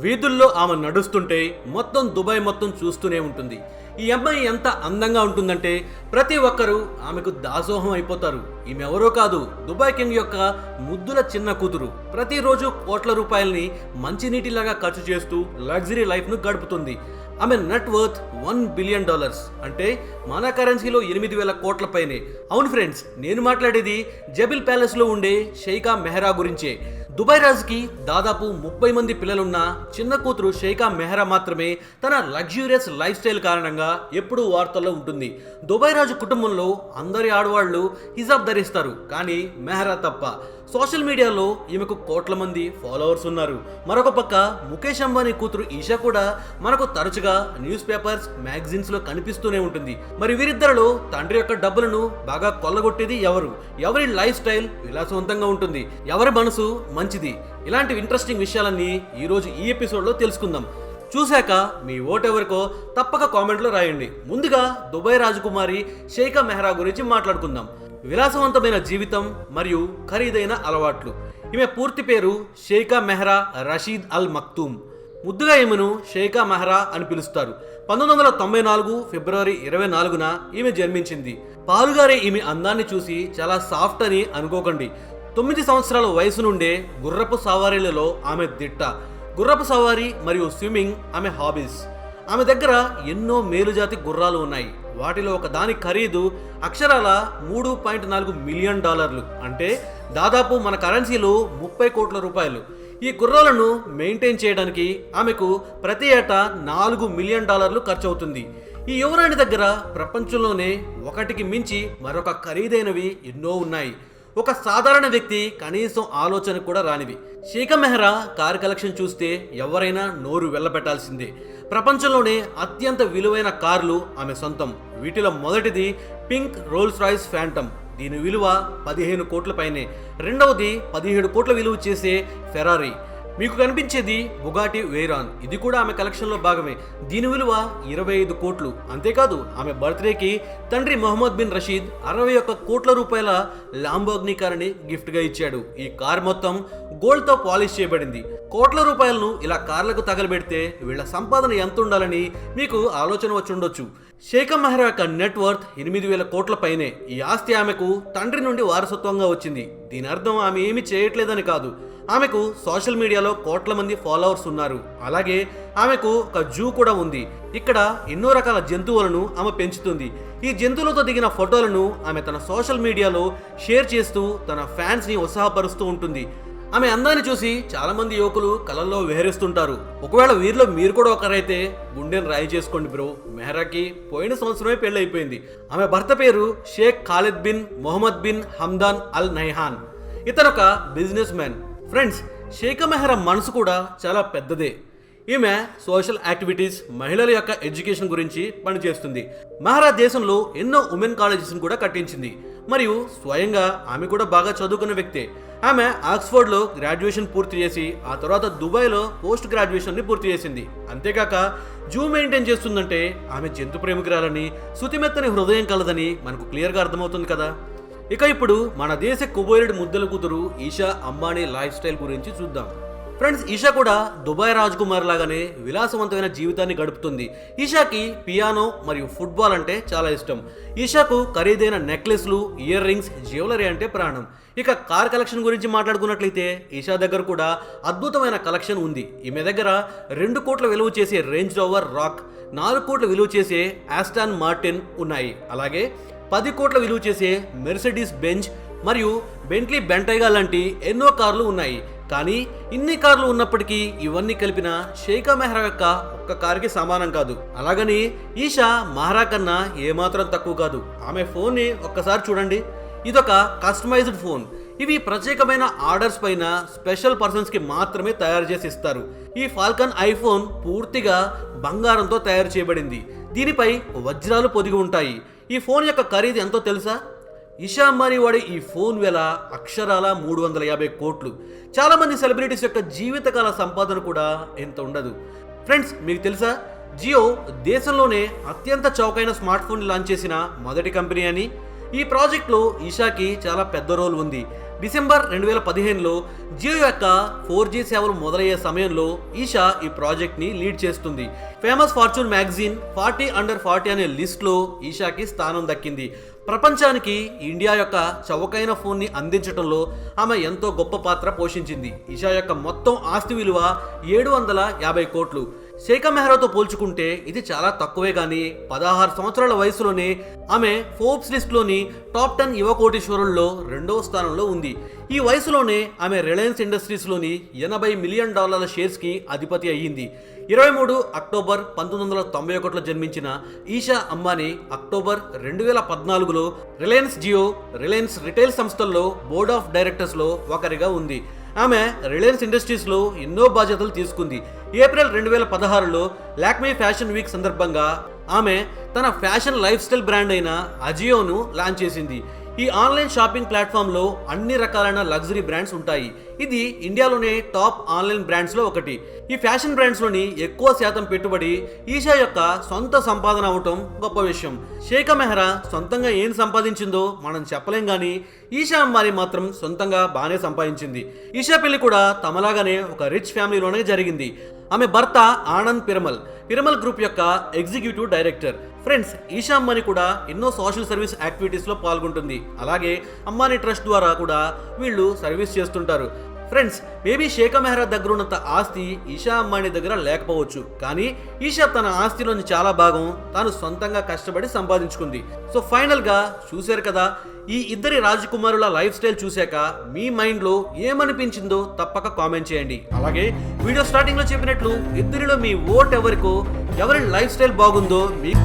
వీధుల్లో ఆమె నడుస్తుంటే మొత్తం దుబాయ్ మొత్తం చూస్తూనే ఉంటుంది. ఈ అమ్మాయి ఎంత అందంగా ఉంటుందంటే ప్రతి ఒక్కరూ ఆమెకు దాసోహం అయిపోతారు. ఈమె ఎవరో కాదు దుబాయ్ కింగ్ యొక్క ముద్దుల చిన్న కూతురు. ప్రతిరోజు కోట్ల రూపాయల్ని మంచినీటిలాగా ఖర్చు చేస్తూ లగ్జరీ లైఫ్ను గడుపుతుంది. ఆమె net worth one billion dollars అంటే మన కరెన్సీలో ఎనిమిది వేల కోట్ల పైనే. అవును ఫ్రెండ్స్ నేను మాట్లాడేది జబిల్ ప్యాలెస్లో ఉండే షైకా మెహరా గురించే. దుబాయ్ రాజుకి దాదాపు ముప్పై మంది పిల్లలున్న చిన్న కూతురు షేకా మెహరా మాత్రమే తన లగ్జూరియస్ లైఫ్ స్టైల్ కారణంగా ఎప్పుడూ వార్తల్లో ఉంటుంది. దుబాయ్ రాజు కుటుంబంలో అందరి ఆడవాళ్ళు హిజాబ్ ధరిస్తారు కానీ మెహరా తప్ప. సోషల్ మీడియాలో ఈమెకు కోట్ల మంది ఫాలోవర్స్ ఉన్నారు. మరొక పక్క ముఖేష్ అంబానీ కూతురు ఈషా కూడా మనకు తరచుగా న్యూస్ పేపర్స్ మ్యాగజైన్స్లో కనిపిస్తూనే ఉంటుంది. మరి వీరిద్దరిలో తండ్రి యొక్క డబ్బులను బాగా కొల్లగొట్టేది ఎవరు? ఎవరి లైఫ్ స్టైల్ విలాసవంతంగా ఉంటుంది? ఎవరి మనసు మంచిది? ఇలాంటి ఇంట్రెస్టింగ్ విషయాలన్నీ ఈ రోజు ఈ ఎపిసోడ్లో తెలుసుకుందాం. చూశాక మీ ఓటెవరికో తప్పక కామెంట్లో రాయండి. ముందుగా దుబాయ్ రాజకుమారి షేఖా మెహ్రా గురించి మాట్లాడుకుందాం. విలాసవంతమైన జీవితం మరియు ఖరీదైన అలవాట్లు. ఈమె పూర్తి పేరు Sheikha Mahra Rashid Al Maktoum. ముద్దుగా ఈమెను షేకా మెహ్రా అని పిలుస్తారు. పంతొమ్మిది వందల తొంభై నాలుగు ఫిబ్రవరి ఇరవై నాలుగున ఈమె జన్మించింది. పాలుగారే ఈమె అందాన్ని చూసి చాలా సాఫ్ట్ అని అనుకోకండి. తొమ్మిది సంవత్సరాల వయసు నుండే గుర్రపు సవారీలలో ఆమె దిట్ట. గుర్రపు సవారీ మరియు స్విమ్మింగ్ ఆమె హాబీస్. ఆమె దగ్గర ఎన్నో మేలుజాతి గుర్రాలు ఉన్నాయి. వాటిలో ఒక దాని ఖరీదు అక్షరాల మూడు పాయింట్ నాలుగు మిలియన్ డాలర్లు. అంటే దాదాపు మన కరెన్సీలో ముప్పై కోట్ల రూపాయలు. ఈ గుర్రాలను మెయింటైన్ చేయడానికి ఆమెకు ప్రతి ఏటా నాలుగు మిలియన్ డాలర్లు ఖర్చు అవుతుంది ఈ యువరాణి దగ్గర ప్రపంచంలోనే ఒకటికి మించి మరొక ఖరీదైనవి ఎన్నో ఉన్నాయి. ఒక సాధారణ వ్యక్తి కనీసం ఆలోచన కూడా రానివి. షేఖ మెహ్రా కార్ కలెక్షన్ చూస్తే ఎవరైనా నోరు వెళ్ళబెట్టాల్సిందే. ప్రపంచంలోనే అత్యంత విలువైన కార్లు ఆమె సొంతం. వీటిలో మొదటిది పింక్ రోల్స్ రాయిస్ ఫ్యాంటమ్. దీని విలువ పదిహేను కోట్ల పైనే. రెండవది పదిహేడు కోట్ల విలువ చేసే ఫెరారీ. మీకు కనిపించేది బుగాటి వేరాన్. ఇది కూడా ఆమె కలెక్షన్లో భాగమే. దీని విలువ ఇరవై ఐదు కోట్లు. అంతేకాదు ఆమె బర్త్డేకి తండ్రి మొహమ్మద్ బిన్ రషీద్ అరవై ఒక్క కోట్ల రూపాయల లాంబోగ్ని కారుని గిఫ్ట్గా ఇచ్చాడు. ఈ కార్ మొత్తం గోల్డ్తో పాలిష్ చేయబడింది. కోట్ల రూపాయలను ఇలా కార్లకు తగలబెడితే వీళ్ళ సంపాదన ఎంత ఉండాలని మీకు ఆలోచన వచ్చి ఉండొచ్చు. షేఖ మెహ్రా యొక్క నెట్ వర్త్ ఎనిమిది వేల కోట్ల పైనే. ఈ ఆస్తి ఆమెకు తండ్రి నుండి వారసత్వంగా వచ్చింది. దీని అర్థం ఆమె ఏమి చేయట్లేదని కాదు. ఆమెకు సోషల్ మీడియాలో కోట్ల మంది ఫాలోవర్స్ ఉన్నారు. అలాగే ఆమెకు ఒక జూ కూడా ఉంది. ఇక్కడ ఎన్నో రకాల జంతువులను ఆమె పెంచుతుంది. ఈ జంతువులతో దిగిన ఫోటోలను ఆమె తన సోషల్ మీడియాలో షేర్ చేస్తూ తన ఫ్యాన్స్ని ఉత్సాహపరుస్తూ ఉంటుంది. ఆమె అందాన్ని చూసి చాలామంది యువకులు కలల్లో విహరిస్తుంటారు. ఒకవేళ వీరిలో మీరు కూడా ఒకరైతే గుండెను రాయి చేసుకోండి బ్రో. మెహరాకి పోయిన సంవత్సరమే పెళ్ళి అయిపోయింది ఆమె భర్త పేరు Sheikh Khalid bin Mohammed bin Hamdan Al Nahyan ఇతను ఒక business man. Friends Sheikha Mahra మనసు కూడా చాలా పెద్దదే. ఈమె సోషల్ యాక్టివిటీస్ మహిళల యొక్క ఎడ్యుకేషన్ గురించి పనిచేస్తుంది. మహారా దేశంలో ఎన్నో ఉమెన్ కాలేజెస్ను కూడా కట్టించింది. మరియు స్వయంగా ఆమె కూడా బాగా చదువుకున్న వ్యక్తే. ఆమె ఆక్స్ఫర్డ్లో గ్రాడ్యుయేషన్ పూర్తి చేసి ఆ తర్వాత దుబాయ్లో పోస్ట్ గ్రాడ్యుయేషన్ని పూర్తి చేసింది. అంతేకాక జూ మెయింటైన్ చేస్తుందంటే ఆమె జంతు ప్రేమికురాలని శుతిమెత్తని హృదయం కలదని మనకు క్లియర్గా అర్థమవుతుంది కదా. ఇక ఇప్పుడు మన దేశ కుబేరుడి ముద్దల కూతురు ఈషా అంబానీ లైఫ్ స్టైల్ గురించి చూద్దాం. ఫ్రెండ్స్ ఈషా కూడా దుబాయ్ రాజ్కుమార్ లాగానే విలాసవంతమైన జీవితాన్ని గడుపుతుంది. ఈషాకి పియానో మరియు ఫుట్బాల్ అంటే చాలా ఇష్టం. ఈషాకు ఖరీదైన నెక్లెస్లు ఇయర్ రింగ్స్ జ్యువెలరీ అంటే ప్రాణం. ఇక కార్ కలెక్షన్ గురించి మాట్లాడుకున్నట్లయితే ఈషా దగ్గర కూడా అద్భుతమైన కలెక్షన్ ఉంది. ఈమె దగ్గర రెండు కోట్ల విలువ చేసే రేంజ్ రోవర్ రాక్ నాలుగు కోట్ల విలువ చేసే ఆస్టాన్ మార్టిన్ ఉన్నాయి. అలాగే పది కోట్ల విలువ చేసే మెర్సిడీస్ బెంజ్ మరియు బెంట్లీ బెంటైగా లాంటి ఎన్నో కార్లు ఉన్నాయి. కానీ ఇన్ని కార్లు ఉన్నప్పటికీ ఇవన్నీ కలిపిన షేకా మెహ్రా యొక్క ఒక్క కారుకి సమానం కాదు. అలాగని ఈషా మహారా కన్నా ఏమాత్రం తక్కువ కాదు. ఆమె ఫోన్ని ఒక్కసారి చూడండి. ఇదొక కస్టమైజ్డ్ ఫోన్. ఇవి ప్రత్యేకమైన ఆర్డర్స్ పైన స్పెషల్ పర్సన్స్కి మాత్రమే తయారు చేసి ఇస్తారు. ఈ ఫాల్కన్ ఐఫోన్ పూర్తిగా బంగారంతో తయారు చేయబడింది. దీనిపై వజ్రాలు పొదిగి ఉంటాయి. ఈ ఫోన్ యొక్క ఖరీదు ఎంతో తెలుసా? ఇషా అంబానీ వాడే ఈ ఫోన్ వేల అక్షరాల మూడు వందల యాభై కోట్లు. చాలామంది సెలబ్రిటీస్ యొక్క జీవితకాల సంపాదన కూడా ఎంత ఉండదు. ఫ్రెండ్స్ మీకు తెలుసా? జియో దేశంలోనే అత్యంత చౌకైన స్మార్ట్ ఫోన్ లాంచ్ చేసిన మొదటి కంపెనీ అని. ఈ ప్రాజెక్ట్లో ఈషాకి చాలా పెద్ద రోల్ ఉంది. డిసెంబర్ రెండు వేల పదిహేనులో జియో యొక్క ఫోర్ జీ సేవలు మొదలయ్యే సమయంలో ఈషా ఈ ప్రాజెక్ట్ని లీడ్ చేస్తుంది. Famous Fortune magazine forty under forty అనే లిస్ట్లో ఈషాకి స్థానం దక్కింది. ప్రపంచానికి ఇండియా యొక్క చౌకైన ఫోన్ని అందించడంలో ఆమె ఎంతో గొప్ప పాత్ర పోషించింది. ఈషా యొక్క మొత్తం ఆస్తి విలువ ఏడు వందల యాభై కోట్లు. శేఖ మెహ్రాతో పోల్చుకుంటే ఇది చాలా తక్కువే కానీ పదహారు సంవత్సరాల వయసులోనే ఆమె ఫోర్బ్స్ లిస్ట్లోని టాప్ టెన్ యువ కోటీశ్వరుల్లో రెండవ స్థానంలో ఉంది. ఈ వయసులోనే ఆమె రిలయన్స్ ఇండస్ట్రీస్లోని ఎనభై మిలియన్ డాలర్ల షేర్స్కి అధిపతి అయ్యింది. ఇరవై మూడు అక్టోబర్ పంతొమ్మిది వందల తొంభై ఒకటిలో జన్మించిన ఈషా అంబానీ అక్టోబర్ రెండు వేల పద్నాలుగులో రిలయన్స్ జియో రిలయన్స్ రిటైల్ సంస్థల్లో బోర్డ్ ఆఫ్ డైరెక్టర్స్లో ఒకరిగా ఉంది. ఆమె రిలయన్స్ ఇండస్ట్రీస్లో ఎన్నో బాధ్యతలు తీసుకుంది. ఏప్రిల్ రెండు వేల పదహారులో లాక్మీ ఫ్యాషన్ వీక్ సందర్భంగా ఆమె తన ఫ్యాషన్ లైఫ్ స్టైల్ బ్రాండ్ అయిన అజియోను లాంచ్ చేసింది. ఈ ఆన్లైన్ షాపింగ్ ప్లాట్ఫామ్లో అన్ని రకాలైన లగ్జరీ బ్రాండ్స్ ఉంటాయి. ఇది ఇండియాలోనే టాప్ ఆన్లైన్ బ్రాండ్స్లో ఒకటి. ఈ ఫ్యాషన్ బ్రాండ్స్లోని ఎక్కువ శాతం పెట్టుబడి ఈషా యొక్క సొంత సంపాదన అవటం గొప్ప విషయం. శేఖ మెహ్రా సొంతంగా ఏం సంపాదించిందో మనం చెప్పలేం కానీ ఈషా అంబానీ మాత్రం సొంతంగా బాగానే సంపాదించింది. ఈషా పెళ్ళి కూడా తమలాగానే ఒక రిచ్ ఫ్యామిలీలోనే జరిగింది. ఆమె భర్త ఆనంద్ పిరమల్. పిరమల్ గ్రూప్ యొక్క ఎగ్జిక్యూటివ్ డైరెక్టర్. ఫ్రెండ్స్ ఈషా అమ్మని కూడా ఎన్నో సోషల్ సర్వీస్ యాక్టివిటీస్లో పాల్గొంటుంది. అలాగే అమ్మాని ట్రస్ట్ ద్వారా కూడా వీళ్ళు సర్వీస్ చేస్తుంటారు. ఫ్రెండ్స్ మేబీ శేఖ మెహ్రా దగ్గర ఉన్నంత ఆస్తి ఈషా అంబానీ దగ్గర లేకపోవచ్చు. కానీ ఈషా తన ఆస్తిలోని చాలా భాగం తాను సొంతంగా కష్టపడి సంపాదించుకుంది. సో ఫైనల్గా చూశారు కదా ఈ ఇద్దరి రాజకుమారుల లైఫ్ స్టైల్ చూశాక మీ మైండ్లో ఏమనిపించిందో తప్పక కామెంట్ చేయండి. అలాగే వీడియో స్టార్టింగ్లో చెప్పినట్లు ఇద్దరిలో మీ ఓట్ ఎవరికో ఎవరి లైఫ్ స్టైల్ బాగుందో మీకు